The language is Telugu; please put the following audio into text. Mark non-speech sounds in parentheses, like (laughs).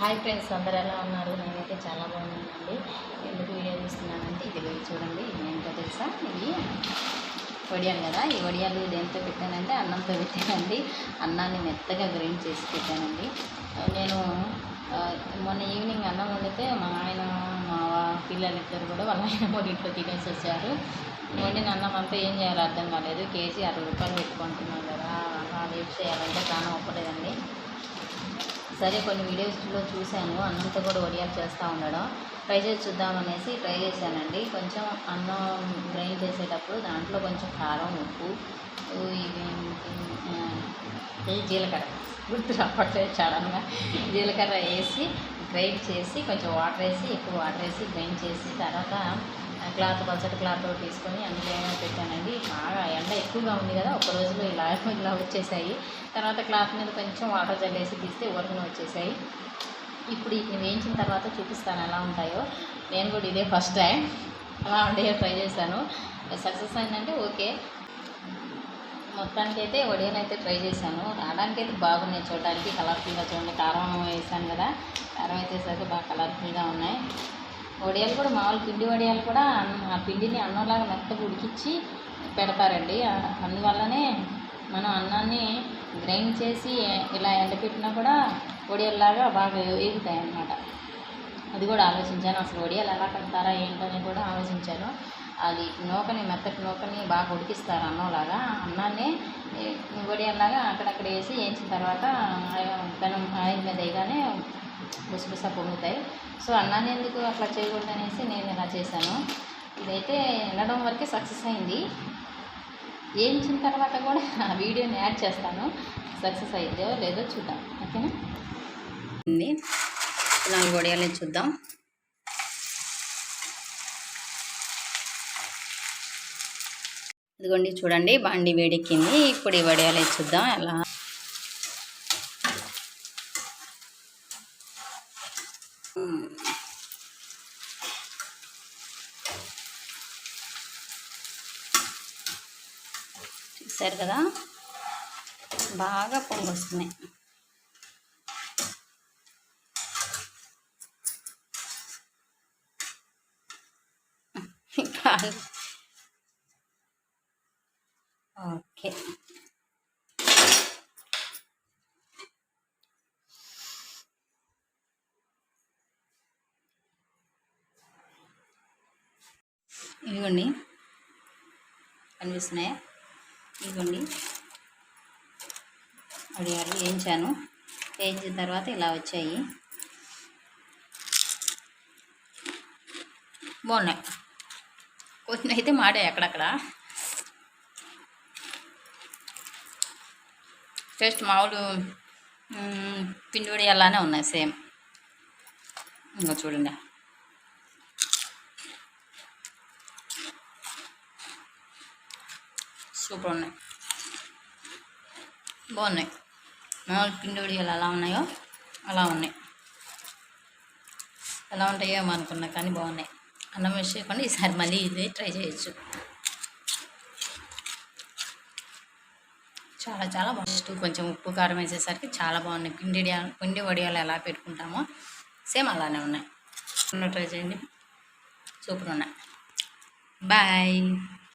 హాయ్ ఫ్రెండ్స్ అందరు ఎలా ఉన్నారు? నేనైతే చాలా బాగున్నానండి. ఎందుకు వీడియో తీస్తున్నానంటే ఇది పోయి చూడండి ఇది ఏంటో తెలుసా? ఇది వడియాలు కదా. ఈ వడియాలు దేంతో పెట్టానంటే అన్నంతో పెట్టానండి. అన్నాన్ని మెత్తగా గ్రైండ్ చేసి పెట్టానండి. నేను మొన్న ఈవినింగ్ అన్నం వండితే మా ఆయన మా పిల్లలిద్దరు కూడా వాళ్ళ ఆయన ఇంట్లో తినేసి వచ్చారు. వండిన అన్నం అంతా ఏం చేయాలో అర్థం కాలేదు. కేజీ అరవై రూపాయలు పెట్టుకుంటున్నాం కదా. అలా ఏం చేయాలంటే ప్రాణం ఒప్పలేదండి. సరే కొన్ని వీడియోస్లో చూశాను. అన్నంతో కూడా వడియాలు చేస్తూ ఉండడం. ట్రై చేసి చూద్దామనేసి ట్రై చేశానండి. కొంచెం అన్నం గ్రైండ్ చేసేటప్పుడు దాంట్లో కొంచెం కారం ఉప్పు ఇవి జీలకర్ర. గుర్తు రావట్లేదు సడన్గా. జీలకర్ర వేసి గ్రైండ్ చేసి కొంచెం వాటర్ వేసి ఎక్కువ వాటర్ వేసి గ్రైండ్ చేసి తర్వాత క్లాత్ పచ్చడి క్లాత్ తీసుకొని అందులో ఏమైనా పెట్టానండి. బాగా ఎండ ఎక్కువగా ఉంది కదా ఒక రోజులో ఇలా (laughs) ఇలా వచ్చేసాయి. తర్వాత క్లాత్ మీద కొంచెం వాటర్ జల్లేసి తీస్తే ఊరకనే వచ్చేసాయి. ఇప్పుడు వీటిని వేయించిన తర్వాత చూపిస్తాను ఎలా ఉంటాయో. నేను కూడా ఇదే ఫస్ట్ టైం అలా ఉండే ట్రై చేశాను. సక్సెస్ అయిందంటే ఓకే. మొత్తానికి అయితే వడియాలు అయితే ట్రై చేశాను. రావడానికి అయితే బాగున్నాయి చూడడానికి కలర్ఫుల్గా చూడండి. కారం వేసాను కదా కారం అయితే సరికి బాగా కలర్ఫుల్గా ఉన్నాయి. వడియాలు కూడా మామూలు పిండి వడియాలు కూడా అన్నం- ఆ పిండిని అన్నంలాగా మెత్తగా ఉడికించి పెడతారండి. అందువల్లనే మనం అన్నాన్ని గ్రైండ్ చేసి ఇలా ఎండపెట్టినా కూడా వడియాల్లాగా బాగా వేగుతాయి అన్నమాట అది కూడా ఆలోచించాను. అసలు వడియాలు ఎలా కడతారా ఏంటని కూడా ఆలోచించాను. అది నూకని మెత్తటి నూకని బాగా ఉడికిస్తారు అన్నంలాగా. అన్నాన్ని ఈ అక్కడక్కడ వేసి వేయించిన తర్వాత పెనం ఆయిల్ మీద వేయగానే బుసబుస పొంగుతాయి. సో అన్నాన్ని ఎందుకు అట్లా చేయకూడదు అనేసి నేను ఇలా చేశాను. ఇదైతే వినడం వరకే సక్సెస్ అయింది. వేయించిన తర్వాత కూడా ఆ వీడియోని యాడ్ చేస్తాను. సక్సెస్ అయిందో లేదో చూద్దాం. ఓకేనా? నాలుగు వడియాలని చూద్దాం. ఇదిగోండి చూడండి బండి వేడెక్కింది. ఇప్పుడు ఈ వడియాలు చూద్దాం. ఎలా చూసారు కదా? బాగా పొంగొస్తున్నాయి ఓకే. ఇదిగోండి. కనిపిస్తున్నాయా? ఇదిగోండి. అడిగారు వేయించాను. వేయించిన తర్వాత ఇలా వచ్చాయి. బాగున్నాయి. కొన్ని అయితే మాడాయి అక్కడక్కడ. టేస్ట్ మామూలు పిండి వడి అలానే ఉన్నాయి సేమ్. ఇంకా చూడండి. సూపర్ ఉన్నాయి. బాగున్నాయి. మామూలు పిండి వడియాలు ఎలా ఉన్నాయో? అలా ఉన్నాయి. ఎలా ఉంటాయో అనుకున్నా కానీ బాగున్నాయి. అన్నం వేసేయకుండా ఈసారి మళ్ళీ ఇదే ట్రై చేయొచ్చు. చాలా చాలా బాగుంది. కొంచెం ఉప్పు కారం వేసేసరికి చాలా బాగున్నాయి. పిండి వడియాలు- పిండి వడియాలు ఎలా పెట్టుకుంటామో సేమ్ అలానే ఉన్నాయి. ట్రై చేయండి. సూపర్ ఉన్నాయి. బాయ్.